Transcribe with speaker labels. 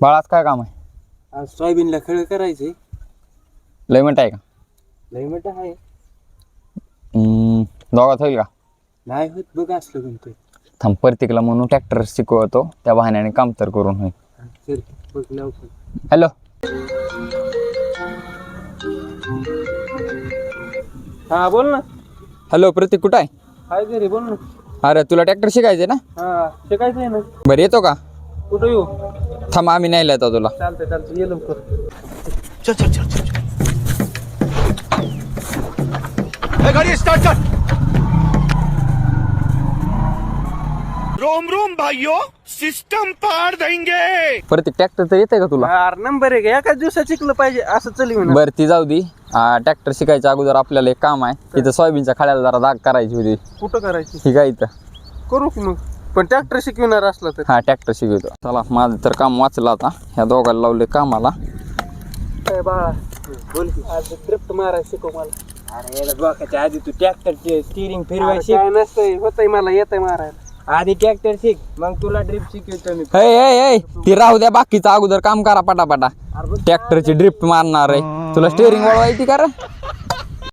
Speaker 1: बाळाच काय काम आहे?
Speaker 2: आज सोयाबीनला खळ करायचे.
Speaker 1: लय मिनिट आहे का?
Speaker 2: लय मोठं आहे.
Speaker 1: हम्म, दोघात होईल का?
Speaker 2: नाही होत बघ असलं कोणतं
Speaker 1: थांब प्रत्येकला म्हणून ट्रॅक्टर शिकवतो त्या बहाण्याने काम तर करून होईल.
Speaker 2: चल बघ लवकर.
Speaker 1: हॅलो
Speaker 2: हा बोल ना.
Speaker 1: हॅलो प्रतीक कुठं आहे?
Speaker 2: काय घरी बोल ना.
Speaker 1: अरे तुला ट्रॅक्टर शिकायचे ना?
Speaker 2: हा शिकायचं आहे ना.
Speaker 1: बरं येतो का?
Speaker 2: कुठं येऊ?
Speaker 1: थांब आम्ही नाही येतो तुला.
Speaker 2: चालतंय चालतंय. ये लवकर.
Speaker 3: गाड़ी स्टार्ट कर. रोम रोम भाइयों सिस्टम पार देंगे.
Speaker 1: प्रतीक ट्रॅक्टर तर येते का तुला?
Speaker 2: यार नंबर आहे. का एकाच दिवसात शिकलं पाहिजे असं चल म्हणा.
Speaker 1: बरं ती जाऊ दे. ट्रॅक्टर शिकायच्या अगोदर आपल्याला एक काम आहे. तिथं सोयाबीनच्या खाड्याला जरा दाग करायची होती.
Speaker 2: कुठं करायची?
Speaker 1: ठीक आहे इथं.
Speaker 2: करू की मग? पण ट्रॅक्टर शिकविणार असला तर?
Speaker 1: हा ट्रॅक्टर शिकवतो. चला माझं तर काम वाचलं आता. ह्या दोघांना लावले कामाला.
Speaker 2: काय बाळा बोल की. आज ड्रिफ्ट मारायला शिकव मला.
Speaker 4: अरे याला बघायच्या आधी तू ट्रॅक्टरचे स्टिअरिंग
Speaker 2: अरे
Speaker 4: फिरवाय शिक.
Speaker 2: काय नसतंय होतंय मला येतंय मारायला.
Speaker 4: आधी ट्रॅक्टर शिक मग तुला ड्रिप शिकवतो मी.
Speaker 1: ए ए ए ती राहू द्या बाकीचं अगोदर काम करा पटापटा. ट्रॅक्टरची ड्रिफ्ट मारणार आहे. तुला स्टेअरिंग वळवायची का रे?